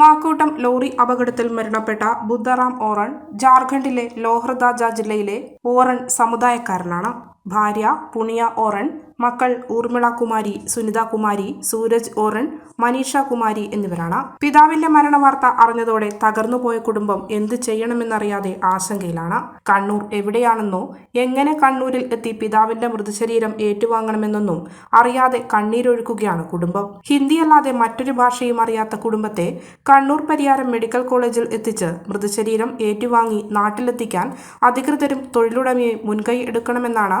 Makkoottam lorry അപകടത്തിൽ മരണപ്പെട്ട ബുദ്ധറാം ഓറൺ ജാർഖണ്ഡിലെ ലോഹർദാജ ജില്ലയിലെ ഓറൺ സമുദായക്കാരനാണ്. ഭാര്യ പുണിയ ഓറൻ മക്കൾ ഊർമിള കുമാരി സുനിത കുമാരി സൂരജ് ഓറൻ മനീഷ കുമാരി എന്നിവരാണ്. പിതാവിന്റെ മരണവാർത്ത അറിഞ്ഞതോടെ തകർന്നുപോയ കുടുംബം എന്ത് ചെയ്യണമെന്നറിയാതെ ആശങ്കയിലാണ്. കണ്ണൂർ എവിടെയാണെന്നോ എങ്ങനെ കണ്ണൂരിൽ എത്തി പിതാവിന്റെ മൃതശരീരം ഏറ്റുവാങ്ങണമെന്നൊന്നും അറിയാതെ കണ്ണീരൊഴുക്കുകയാണ് കുടുംബം. ഹിന്ദിയല്ലാതെ മറ്റൊരു ഭാഷയും അറിയാത്ത കുടുംബത്തെ കണ്ണൂർ പരിയാരം മെഡിക്കൽ കോളേജിൽ എത്തിച്ച് മൃതശരീരം ഏറ്റുവാങ്ങി നാട്ടിലെത്തിക്കാൻ അധികൃതരും തൊഴിലുടമയെ മുൻകൈ എടുക്കണമെന്നാണ്